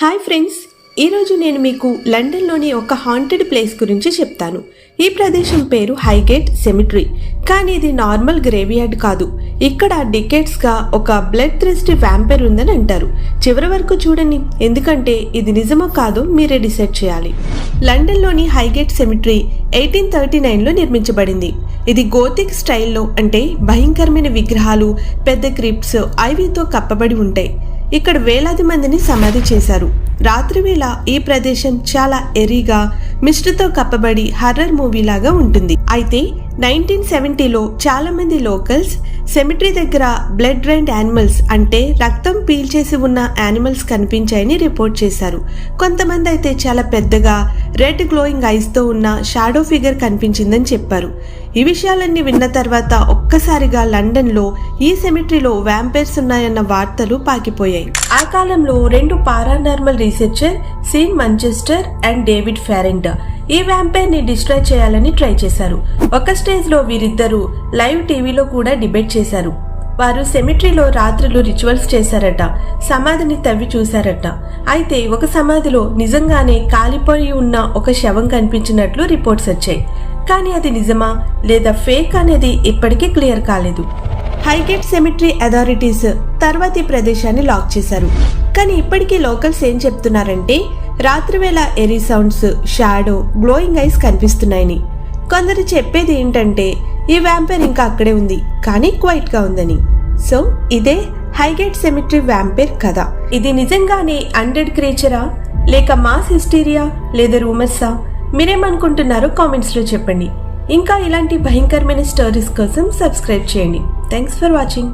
Hi friends ఈరోజు నేను మీకు లండన్లోని ఒక హాంటెడ్ ప్లేస్ గురించి చెప్తాను. ఈ ప్రదేశం పేరు హైగేట్ సెమిట్రీ కానీ ఇది నార్మల్ గ్రేవియార్డ్ కాదు. ఇక్కడ డికెట్స్గా ఒక బ్లడ్ థ్రెస్టీ వ్యాంపైర్ ఉందని అంటారు. చివరి వరకు చూడండి ఎందుకంటే ఇది నిజమో కాదో మీరే డిసైడ్ చేయాలి. లండన్లోని హైగేట్ సెమిట్రీ ఎయిటీన్ థర్టీ నైన్లో నిర్మించబడింది. ఇది గోతిక్ స్టైల్లో అంటే భయంకరమైన విగ్రహాలు పెద్ద క్రిప్స్ ఐవీతో కప్పబడి ఉంటాయి. ఇక్కడ వేలాది మందిని సమాధి చేశారు. రాత్రివేళ ఈ ప్రదేశం చాలా ఎరీగా మిస్ట్తో కప్పబడి హర్రర్ మూవీలాగా ఉంటుంది. అయితే నైన్టీన్ సెవెంటీలో చాలా మంది లోకల్స్ సెమిట్రీ దగ్గర బ్లడ్ రైండ్ యానిమల్స్ అంటే రక్తం పీల్చేసి ఉన్న యానిమల్స్ కనిపించాయని రిపోర్ట్ చేశారు. కొంతమంది అయితే చాలా పెద్దగా రెడ్ గ్లోయింగ్ ఐస్తో ఉన్న షాడో ఫిగర్ కనిపించిందని చెప్పారు. ఈ విషయాలన్నీ విన్న తర్వాత ఒక్కసారిగా లండన్లో ఈ సెమిట్రీలో వ్యాంపైర్స్ ఉన్నాయన్న వార్తలు పాకిపోయాయి. ఆ కాలంలో రెండు paranormal researcher Sean Manchester and David Farrant ఈ వ్యాంపైర్ని డిస్ట్రాయ్ చేయాలని ట్రై చేశారు. ఒక స్టేజ్లో వీరిద్దరూ లైవ్ టీవీలో కూడా డిబేట్ చేశారు. వారు సెమిట్రీలో రాత్రులు రిచువల్స్ చేశారట. సమాధిని తవ్వి చూశారట. అయితే ఒక సమాధిలో నిజంగానే కాలిపోయి ఉన్న ఒక శవం కనిపించినట్లు రిపోర్ట్స్ వచ్చాయి. కానీ అది నిజమా? లేదా ఫేక్ అనేది ఇప్పటికీ క్లియర్ కాలేదు. హైగేట్ సెమిట్రీ అథారిటీస్ తర్వాతి ప్రదేశాన్ని లాక్ చేశారు. కానీ ఇప్పటికీ లోకల్స్ ఏం చెప్తున్నారంటే రాత్రివేళ eerie sounds shadow glowing eyes కనిపిస్తున్నాయని. కొందరు చెప్పేది ఏంటంటే ఈ వ్యాంపైర్ ఇంకా అక్కడే ఉంది కానీ క్వైట్గా ఉందని. సో ఇదే హైగేట్ సెమిట్రీ వ్యాంపైర్ కథ. ఇది నిజంగానే అండెడ్ క్రీచరా లేక మాస్ హిస్టీరియా లేదా రూమర్సా మీరేమనుకుంటున్నారో కామెంట్స్లో చెప్పండి. ఇంకా ఇలాంటి భయంకరమైన స్టోరీస్ కోసం సబ్స్క్రైబ్ చేయండి. Thanks for watching